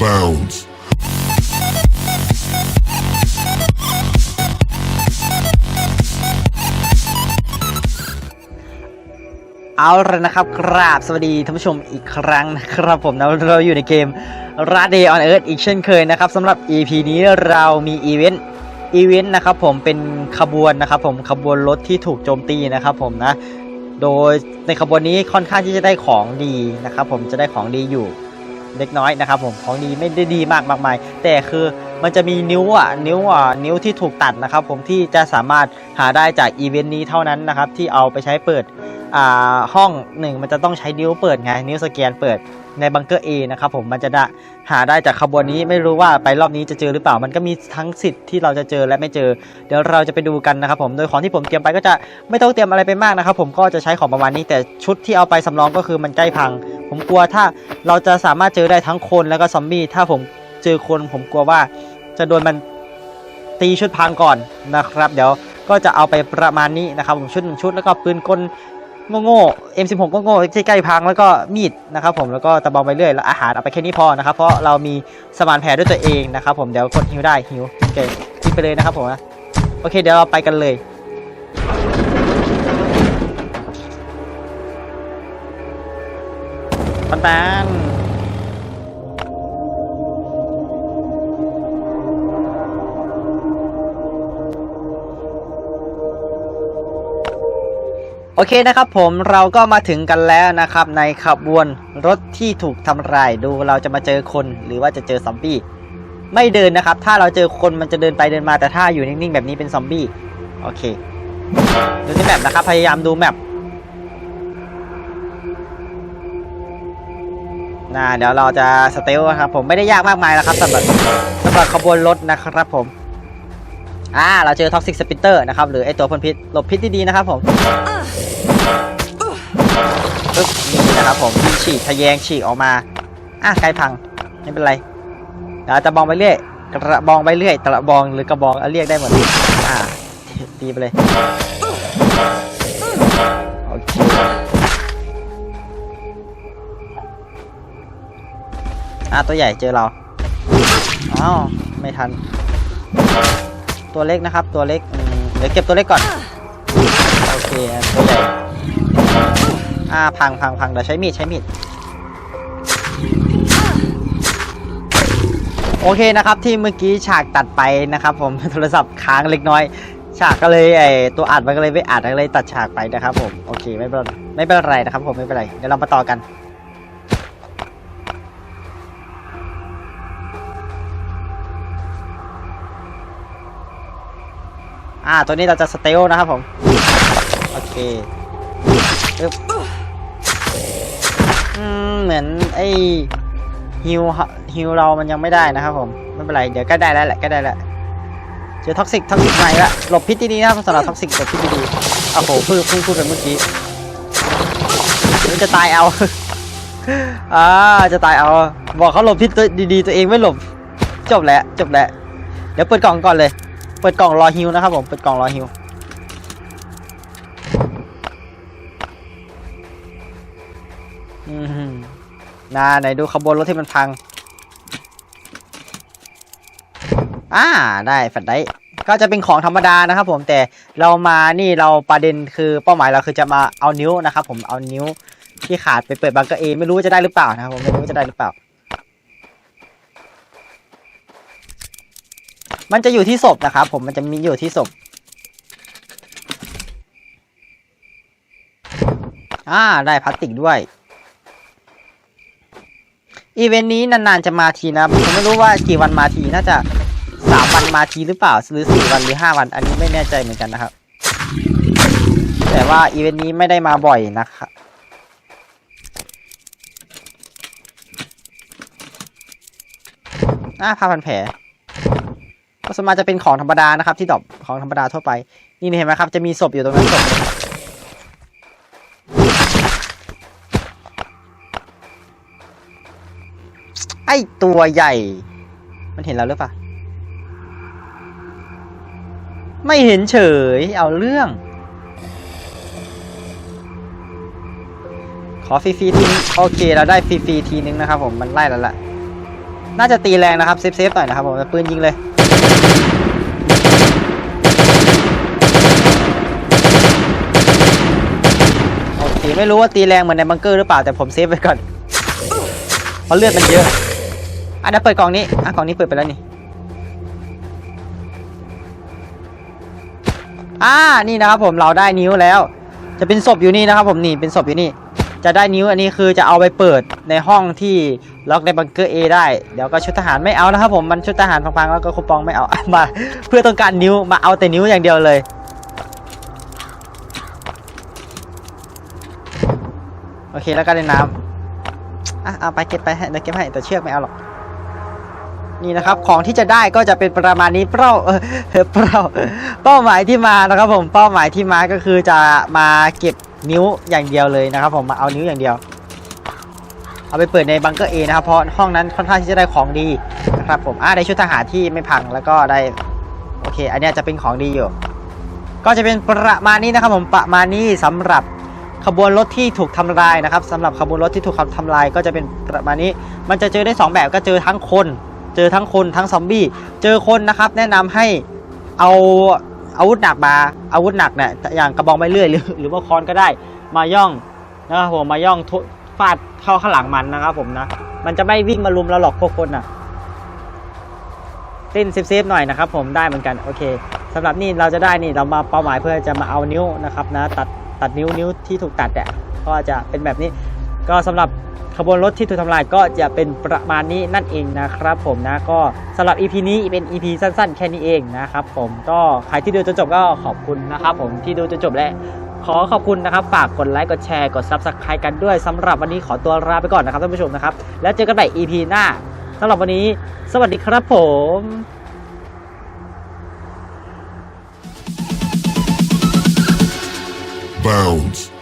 bounds. เอาละนะครับกราบสวัสดีท่านผู้ชมอีกครั้งนะครับผมนะเราอยู่ในเกม r a d a y on Earth อีกเช่นเคยนะครับสำหรับ EP นี้เรามีอีเวนต์อีเวนต์นะครับผมเป็นขบวนนะครับผมขบวนรถที่ถูกโจมตีนะครับผมนะ โดยในขบวนนี้ค่อนข้างที่จะได้ของดีนะครับผมจะได้ของดีอยู่ เล็กน้อยนะครับผมของดีไม่ได้ดีมากมากมาย แต่คือมันจะมีนิ้วอะนิ้วอะนิ้วที่ถูกตัดนะครับผมที่จะสามารถหาได้จากอีเวนต์นี้เท่านั้นนะครับที่เอาไปใช้เปิดอ่าห้องหนึ่งมันจะต้องใช้นิ้วเปิดไงนิ้วสแกนเปิดในบังเกอร์ A นะครับผมมันจะได้หาได้จากขบวนนี้ไม่รู้ว่าไปรอบนี้จะเจอหรือเปล่า มันก็มีทั้งสิทธิ์ที่เราจะเจอและไม่เจอ เดี๋ยวเราจะไปดูกันนะครับผมโดยของที่ผมเตรียมไปก็จะไม่ต้องเตรียมอะไรไปมากนะครับผมก็จะใช้ของประมาณนี้แต่ชุดที่เอาไปสำรองก็คือมันใกล้พัง กลัวถ้าเราจะสามารถเจอได้ทั้งคนแล้วก็ซอมบี้ถ้าผมเจอคนผมกลัวว่า จะโดนมันตีชุดพังก่อนนะครับ เดี๋ยวก็จะเอาไปประมาณนี้นะครับผมชุดหนึ่งชุดแล้วก็ปืนกลโง่ๆ M16 ก็โง่ที่ใกล้พังแล้วก็มีดนะครับผมแล้วก็ตะบองไปเรื่อยแล้วอาหารเอาไปแค่นี้พอนะครับเพราะเรามีสมานแผลด้วยตัวเองนะครับผมเดี๋ยวกดฮิวได้ฮิวโอเคกินไปเลยนะครับผมนะโอเคเดี๋ยวเราไปกันเลย ปันปันโอเคนะครับผมเราก็มาถึงกันแล้วนะครับ ในขบวนรถที่ถูกทำลายดูเราจะมาเจอคนหรือว่าจะเจอซอมบี้ไม่เดินนะครับ ถ้าเราเจอคนมันจะเดินไปเดินมาแต่ถ้าอยู่นิ่งๆแบบนี้เป็นซอมบี้โอเค ดูที่แมปนะครับ พยายามดูแมป นะเดี๋ยวเราจะสเตลนะครับผมไม่ได้ยากมากมายแล้วครับสำหรับสำหรับขบวนรถนะครับผมอ่าเราเจอท็อกซิกสปิเตอร์นะครับหรือไอตัวพ่นพิษหลบพิษดีๆนะครับผมปึ๊บนี่นะครับผมฉีกทะแยงฉีกออกมาอะไกลพังไม่เป็นไรเดี๋ยวจะบองไปเรื่อยกระบองไปเรื่อยกระบองหรือกระบองเรียกได้หมดอ่าตีไปเลย อะตัวใหญ่เจอเราอ้าวไม่ทัน ตัวเล็กนะครับ ตัวเล็กเดี๋ยวเก็บตัวเล็กก่อนโอเคตัวใหญ่อ่าพังพังพังเดี๋ยวใช้มีดใช้มีดโอเคนะครับที่เมื่อกี้ฉากตัดไปนะครับ ผมโทรศัพท์ค้างเล็กน้อย ฉากก็เลยไอตัวอัดมันก็เลยไม่อัดก็เลยตัดฉากไปนะครับ ผมโอเคไม่เป็นไม่เป็นไรนะครับ ผมไม่เป็นไรเดี๋ยวเรามาต่อกัน อ่า ตัวนี้เราจะสเตลนะครับผม โอเคปึ๊บอืมเหมือนไอ้ฮิวฮิวเรามันยังไม่ได้นะครับผม ไม่เป็นไร เดี๋ยวก็ได้แล้วแหละก็ได้แล้วเจอท็อกซิกท็อกซิกใหม่ละหลบพิษดีๆนะครับสำหรับท็อกซิกหลบพิษดีๆโอ้โหเพิ่งเพิ่งพูดไปเมื่อกี้มันจะตายเอาอ่าจะตายเอา บอกเขาหลบพิษตัวดีๆ ตัวเองไม่หลบ จบแล้วจบแล้ว เดี๋ยวเปิดกล่องก่อนเลย เปิดกล่องรอฮิวนะครับผมเปิดกล่องรอฮิวอืมนาไหนดูขบวนรถที่มันพัง อ่าได้แฟลชไดร์ก็จะเป็นของธรรมดานะครับผมแต่เรามานี่เราประเด็นคือเป้าหมายเราคือจะมาเอานิ้วนะครับผมเอานิ้วที่ขาดไปเปิดบังเกอร์เอไม่รู้ว่าจะได้หรือเปล่านะครับผมไม่รู้ว่าจะได้หรือเปล่า มันจะอยู่ที่ศพนะครับ ผมมันจะมีอยู่ที่ศพอ่าได้พลาสติกด้วย อีเวนต์นี้นานๆจะมาทีนะผมไม่รู้ว่ากี่วันมาทีน่าจะสามวันมาทีหรือเปล่าหรือสี่วันหรือห้าวัน อันนี้ไม่แน่ใจเหมือนกันนะครับ แต่ว่าอีเวนต์นี้ไม่ได้มาบ่อยนะครับอ่าผ้าพันแผล ก็สมาจะเป็นของธรรมดานะครับ ที่ดรอปของธรรมดาทั่วไป นี่เห็นไหมครับ จะมีศพอยู่ตรงนั้นศพไอตัวใหญ่ มันเห็นเราหรือเปล่า ไม่เห็นเฉย เอาเรื่อง ขอฟรีๆทีโอเค เราได้ฟรีๆทีนึงนะครับผม มันไล่แล้วล่ะ น่าจะตีแรงนะครับ เซฟเซฟหน่อยนะครับผมปืนยิงเลย โอเคไม่รู้ว่าตีแรงเหมือนในบังเกอร์หรือเปล่าแต่ผมเซฟไว้ก่อนเพราะเลือดมันเยอะอะเดี๋ยวเปิดกล่องนี้อะกล่องนี้เปิดไปแล้วนี่อ่านี่นะครับผมเราได้นิ้วแล้ว จะเป็นศพอยู่นี่นะครับผมนี่เป็นศพอยู่นี่ จะได้นิ้วอันนี้คือจะเอาไปเปิดในห้องที่ล็อกในบังเกอร์ A ได้เดี๋ยวก็ชุดทหารไม่เอานะครับผมมันชุดทหารพังๆแล้วก็คูปองไม่เอามา เพื่อต้องการนิ้วมาเอาแต่นิ้วอย่างเดียวเลยโอเคแล้วก็ในน้ำอะเอาไปเก็บไปให้เดี๋ยวเก็บให้แต่เชือกไม่เอาหรอกนี่นะครับของที่จะได้ก็จะเป็นประมาณนี้เป้าเออเป้าเป้าหมายที่มานะครับผมเป้าหมายที่มาก็คือจะมาเก็บ นิ้วอย่างเดียวเลยนะครับผมมาเอานิ้วอย่างเดียว เอาไปเปิดในบังเกอร์เอนะครับเพราะห้องนั้นค่อนข้างที่จะได้ของดีนะครับผมอ่าได้ชุดทหารที่ไม่พังแล้วก็ได้โอเค อันนี้จะเป็นของดีอยู่ ก็จะเป็นประมาณนี้นะครับผมประมาณนี้สำหรับขบวนรถที่ถูกทำลายนะครับสำหรับขบวนรถที่ถูกทำลาย ก็จะเป็นประมาณนี้ มันจะเจอได้สองแบบก็เจอทั้งคน เจอทั้งคนทั้งซอมบี้เจอคนนะครับ แนะนำให้เอา อาวุธหนักมาอาวุธหนักเนี่ยอย่างกระบองไม้เลื่อยหรือหรือว่าค้อนก็ได้ มาย่องนะครับผมมาย่องฟาดเข้าข้างหลังมันนะครับผมนะมันจะไม่วิ่งมาลุมเราหรอกพวกคนน่ะเต้นเซฟๆหน่อยนะครับผมได้เหมือนกันโอเคสำหรับนี่เราจะได้นี่เรามาเป้าหมายเพื่อจะมาเอานิ้วนะครับนะตัดตัดนิ้วนิ้วที่ถูกตัดเนี่ยก็จะเป็นแบบนี้ก็สำหรับ ขบวนรถที่ถูกทำลายก็จะเป็นประมาณนี้นั่นเองนะครับผมนะก็สำหรับ EP นี้เป็น EP สั้นๆ แค่นี้เองนะครับผมก็ใครที่ดูจนจบก็ขอบคุณนะครับผมที่ดูจนจบและขอขอบคุณนะครับ ฝากกดไลค์กดแชร์กด Subscribe กันด้วยสำหรับวันนี้ขอตัวลาไปก่อนนะครับท่านผู้ชมนะครับ แล้วเจอกันใหม่ EP หน้าสำหรับวันนี้ สวัสดีครับผม Bounds.